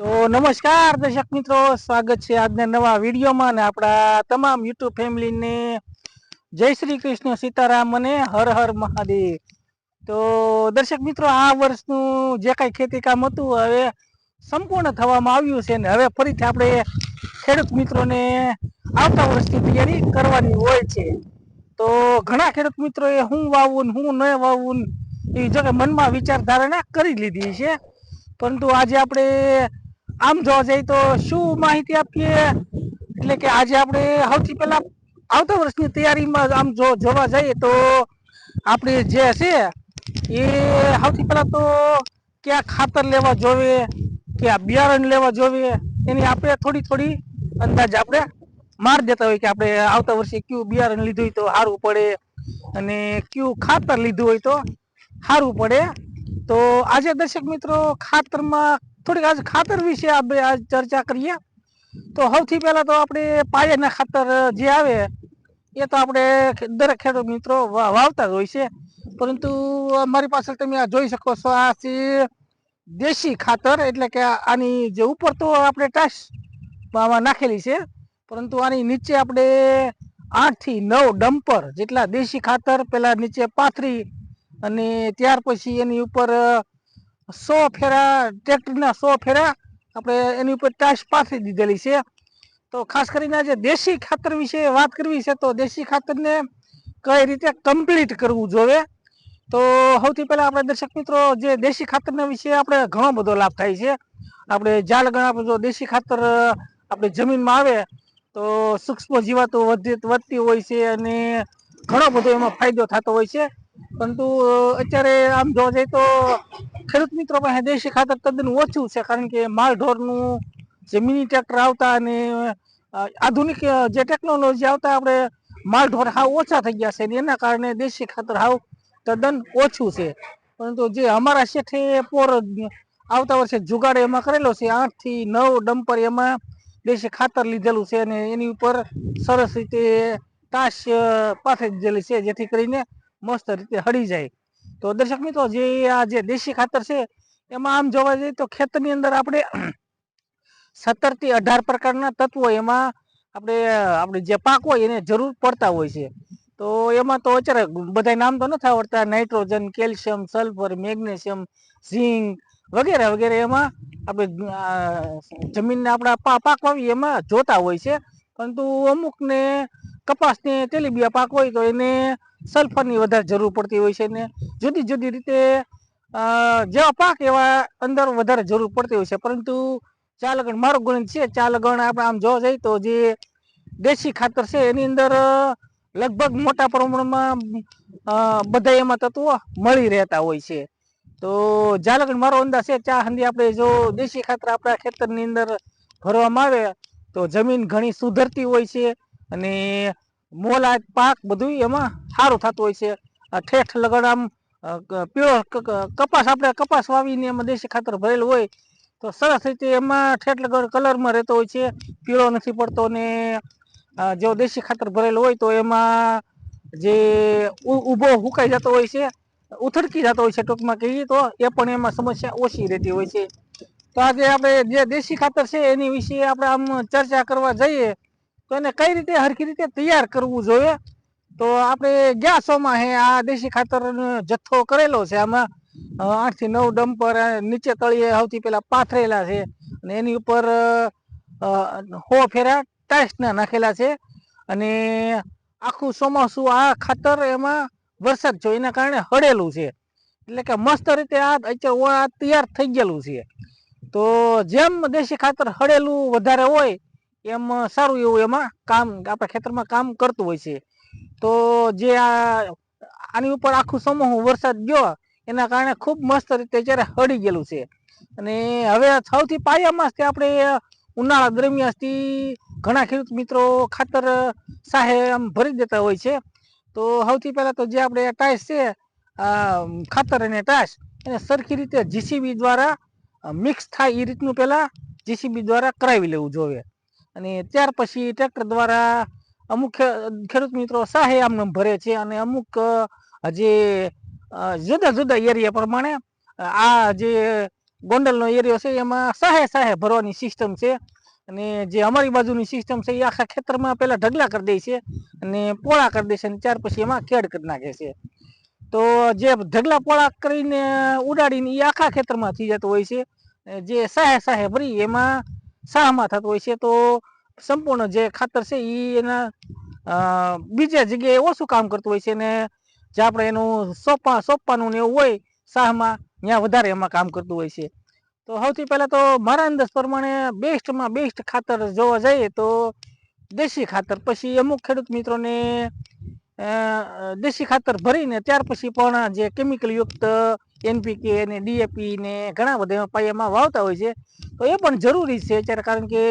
તો નમસ્કાર દર્શક મિત્રો, સ્વાગત છે આજના નવા વિડીયોમાં અને આપણા તમામ યુટ્યુબ ફેમિલીને જય શ્રી કૃષ્ણ સીતારામ અને હર હર મહાદેવ. તો દર્શક મિત્રો, આ વર્ષનું જે કાંઈ ખેતી કામ હતું, હવે સંપૂર્ણ થવામાં આવ્યું છે ને હવે ફરીથી આપણે ખેડૂત મિત્રોને આવતા વર્ષની તૈયારી કરવાની હોય છે. તો ઘણા ખેડૂત મિત્રોએ હું વાવું હું ન વાવું એ જો કે મનમાં વિચારધારણા કરી લીધી છે. પરંતુ આજે આપણે આમ જોવા જઈએ તો શું માહિતી આપીએ? એટલે કે આજે આપણે સૌથી પહેલા આવતા વર્ષની તૈયારીમાં આમ જો, જોવા જઈએ તો આપણે જે છે એ સૌથી પહેલા તો ક્યાં ખાતર લેવા જોવે, ક્યાં બિયારણ લેવા જોવે, એની આપણે થોડી થોડી અંદાજ આપણે માર દેતા હોય કે આપણે આવતા વર્ષે કયું બિયારણ લીધું હોય તો સારું પડે અને કયું ખાતર લીધું હોય તો સારું પડે. તો આજે દર્શક મિત્રો ખાતરમાં થોડીક આજ ખાતર વિશે આપણે આજ ચર્ચા કરીએ. તો સૌથી પહેલાં તો આપણે પાયાના ખાતર જે આવે એ તો આપણે દરેક ખેડૂત મિત્રો વાવતા જ હોય છે. પરંતુ મારી પાસે તમે આ જોઈ શકો છો, આ છે દેશી ખાતર એટલે કે આની જે ઉપર તો આપણે આમાં નાખેલી છે. પરંતુ આની નીચે આપણે આઠથી નવ ડમ્પર જેટલા દેશી ખાતર પહેલાં નીચે પાથરી અને ત્યાર પછી એની ઉપર સો ફેરા, ટ્રેક્ટરના સો ફેરા આપણે એની ઉપર ટાશ પાથરી દીધેલી છે. તો ખાસ કરીને આજે દેશી ખાતર વિશે વાત કરવી છે, તો દેશી ખાતરને કઈ રીતે કમ્પ્લીટ કરવું જોઈએ તો સૌથી પહેલાં આપણે દર્શક મિત્રો, જે દેશી ખાતરના વિશે આપણે ઘણો બધો લાભ થાય છે. આપણે ઝાડ ગણા જો દેશી ખાતર આપણે જમીનમાં આવે, તો સૂક્ષ્મ જીવાતો વધી, વધતી હોય છે અને ઘણો બધો એમાં ફાયદો થતો હોય છે. પરંતુ અત્યારે આમ જોવા જઈએ તો ખેડૂત મિત્રો પાસે દેશી ખાતર તદ્દન ઓછું છે, કારણ કે માલ ઢોરનું જે મિની ટ્રેક્ટર આવતા અને આધુનિક જે ટેકનોલોજી આવતા આપણે માલ ઢોર હાવ ઓછા થઈ ગયા છે એના કારણે દેશી ખાતર હાવ તદ્દન ઓછું છે. પરંતુ જે અમારા શેઠે પોર આવતા વર્ષે જુગાડ એમાં કરેલો છે આઠથી નવ ડમ્પર એમાં દેશી ખાતર લીધેલું છે અને એની ઉપર સરસ રીતે તાશ પાસે દીધેલી છે, જેથી કરીને મસ્ત રીતે હળી જાય. તો દર્શક મિત્રો, જે આ જે દેશી ખાતર છે, એમાં આમ જોવા જઈએ તો ખેતરની અંદર આપણે સત્તરથી અઢાર પ્રકારના તત્વો એમાં આપણે આપણે જે પાક હોય એને જરૂર પડતા હોય છે. તો એમાં તો અત્યારે બધા નામ તો નથી આવડતા. Nitrogen, calcium, sulphur, magnesium, zinc વગેરે વગેરે એમાં આપણે જમીનને આપણા પાક વાવી એમાં જોતા હોય છે. પરંતુ અમુકને કપાસને તેલીબિયા પાક હોય તો એને સલ્ફરની વધારે જરૂર પડતી હોય છે ને જુદી જુદી રીતે જેવા પાક એવા અંદર વધારે જરૂર પડતી હોય છે. પરંતુ ચા લગણ, મારો ગણિત છે ચા લગણ આપણે આમ જોવા જઈએ તો જે દેશી ખાતર છે એની અંદર લગભગ મોટા પ્રમાણમાં બધા એમાં તત્વો મળી રહેતા હોય છે. તો ચાલગણ મારો અંદાજ છે ચા હંધી આપણે જો દેશી ખાતર આપણા ખેતરની અંદર ભરવામાં આવે તો જમીન ઘણી સુધરતી હોય છે. અને મોલા પાક બધું એમાં સારું થતું હોય છે. ઠેઠ લગન આમ પીળો કપાસ આપણે કપાસ વાવીને એમાં દેશી ખાતર ભરેલું હોય, તો સરસ રીતે એમાં ઠેઠ લગન કલરમાં રહેતો હોય છે. પીળો નથી પડતો ને જો દેશી ખાતર ભરેલું હોય તો એમાં જે ઊભો હુકાઈ જતો હોય છે, ઉથડકી જતો હોય છે ટૂંકમાં કહીએ તો, એ પણ એમાં સમસ્યા ઓછી રહેતી હોય છે. તો આજે આપણે જે દેશી ખાતર છે એની વિશે આપણે આમ ચર્ચા કરવા જઈએ તો એને કઈ રીતે, હરખી રીતે તૈયાર કરવું જોઈએ? તો આપણે ગયા સોમાં હે? આ દેશી ખાતર જથ્થો કરેલો છે આમાં? આઠથી નવ ડમ્પર નીચે તળિયે સૌથી પેલા પાથરેલા છે. અને એની ઉપર હો ફેરા ટાઇસના નાખેલા છે. અને આખું ચોમાસું આ ખાતર એમાં વરસાદ છો એના કારણે હળેલું છે. એટલે કે મસ્ત રીતે આ અત્યારે તૈયાર થઈ ગયેલું છે. તો જેમ દેશી ખાતર હળેલું વધારે હોય એમ સારું એવું એમાં કામ, આપણા ખેતરમાં કામ કરતું હોય છે. તો જે આ, આની ઉપર આખું સમૂહ વરસાદ ગયો, એના કારણે ખૂબ મસ્ત રીતે અત્યારે હળી ગયેલું છે. અને હવે સૌથી પાયામાં જ આપણે ઉનાળા દરમિયાનથી ઘણા ખેડૂત મિત્રો ખાતર સાહે આમ ભરી દેતા હોય છે. તો સૌથી પહેલાં તો જે આપણે ટાઈસ છે ખાતર અને ટાઈસ, એને સરખી રીતે જીસીબી દ્વારા મિક્સ થાય એ રીતનું પહેલાં જીસીબી દ્વારા કરાવી લેવું જોઈએ. અને ત્યાર પછી ટ્રેક્ટર દ્વારા અમુક ખેડૂત મિત્રો સાહે આમને ભરે છે અને અમુક જે જુદા જુદા એરિયા પ્રમાણે આ જે ગોંડલનો એરિયો છે એમાં સાહે સાહે ભરવાની સિસ્ટમ છે. અને જે અમારી બાજુની સિસ્ટમ છે એ આખા ખેતરમાં પહેલાં ઢગલા કરી દે છે અને પોળા કરી દે છે અને ત્યાર પછી એમાં ખેડ કરી નાખે છે. તો જે ઢગલા પોળા કરીને ઉડાડીને એ આખા ખેતરમાં થઈ જતું હોય છે. જે સાહે સાહે ભરી એમાં સાહમાં થતું હોય છે, તો સંપૂર્ણ જે ખાતર છે એ એના બીજા જગ્યાએ ઓછું કામ કરતું હોય છે ને જે આપણે એનું સોંપા સોંપવાનું ને એવું હોય સાહમાં ત્યાં વધારે એમાં કામ કરતું હોય છે. તો સૌથી પહેલાં તો મારા અંદાજ પ્રમાણે બેસ્ટમાં બેસ્ટ ખાતર જોવા જઈએ તો દેશી ખાતર, પછી અમુક ખેડૂત મિત્રોને દેશી ખાતર ભરીને ત્યાર પછી પણ જે કેમિકલયુક્ત એનપીકે ને ડીએપી ને ઘણા બધા પાયામાં વાવતા હોય છે. તો એ પણ જરૂરી છે અત્યારે, કારણ કે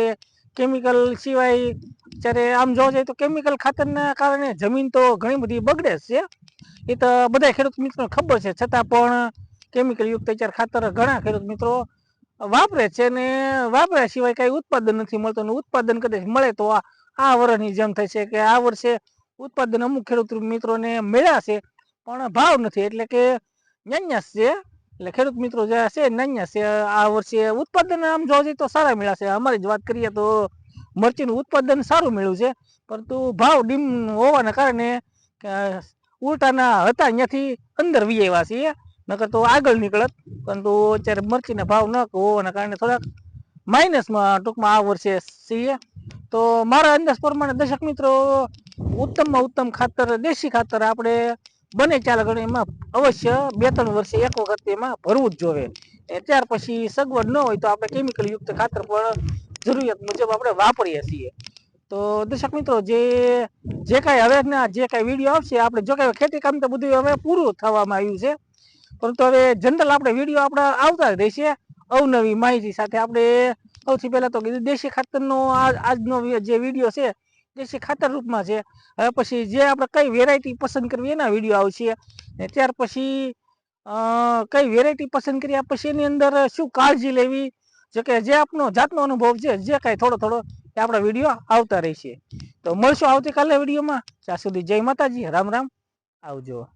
કેમિકલ સિવાય અત્યારે આમ જોવા જઈએ તો કેમિકલ ખાતરના કારણે જમીન તો ઘણી બધી બગડે છે. એ તો બધા ખેડૂત મિત્રોને ખબર છે. છતાં પણ કેમિકલ યુક્ત અત્યારે ખાતર ઘણા ખેડૂત મિત્રો વાપરે છે ને વાપર્યા સિવાય કઈ ઉત્પાદન નથી મળતું અને ઉત્પાદન કદાચ મળે તો આ વર્ષની જેમ છે કે આ વર્ષે ઉત્પાદન અમુક ખેડૂત મિત્રોને મળ્યા છે, પણ ભાવ નથી. એટલે કે નાન્યાસ છે. એટલે ખેડૂત મિત્રો જે છે નાન્યા છે, આ વર્ષે ઉત્પાદન આમ જોવા જઈએ તો સારા મળ્યા છે. અમારી જ વાત કરીએ તો મરચીનું ઉત્પાદન સારું મળ્યું છે, પરંતુ ભાવ ડીમ હોવાના કારણે ઉલટાના હતા ત્યાંથી અંદર વી છીએ. નકર તો આગળ નીકળત, પરંતુ અત્યારે મરચીના ભાવ ન હોવાના કારણે થોડાક માઇનસમાં ટૂંકમાં આ વર્ષે છીએ. તો મારા અંદાજ પ્રમાણે દર્શક મિત્રો, ઉત્તમમાં ઉત્તમ ખાતર, દેશી ખાતર આપણે બને ચાલે ગણે એમાં અવશ્ય બે ત્રણ વર્ષે એક વખત એમાં ભરવું જ જોવે. ત્યાર પછી સગવડ ન હોય તો આપણે કેમિકલ યુક્ત ખાતર પણ જરૂરિયાત મુજબ આપણે વાપરીએ છીએ. તો દર્શક મિત્રો, જે જે કાંઈ હવે જે કાંઈ વીડિયો આવશે, આપણે જો કાંઈ ખેતી કામ તો બધું હવે પૂરું થવામાં આવ્યું છે. પરંતુ હવે જનરલ આપણે વીડિયો આપણા આવતા જ રહેશે. અવનવી માહિતી સાથે આપણે સૌથી પહેલાં તો કીધું, દેશી ખાતરનો આજનો જે વીડિયો છે દેશી ખાતર રૂપમાં છે. હવે પછી જે આપણે કઈ વેરાયટી પસંદ કરવી એના વીડિયો આવશે. ને ત્યાર પછી કઈ વેરાયટી પસંદ કર્યા પછી એની અંદર શું કાળજી લેવી? જો કે જે આપનો જાતનો અનુભવ છે, જે કાંઈ થોડો થોડો એ આપણા વીડિયો આવતા રહેશે. તો મળશું આવતીકાલે વિડીયોમાં ત્યાં સુધી જય માતાજી, રામ રામ. આવજો.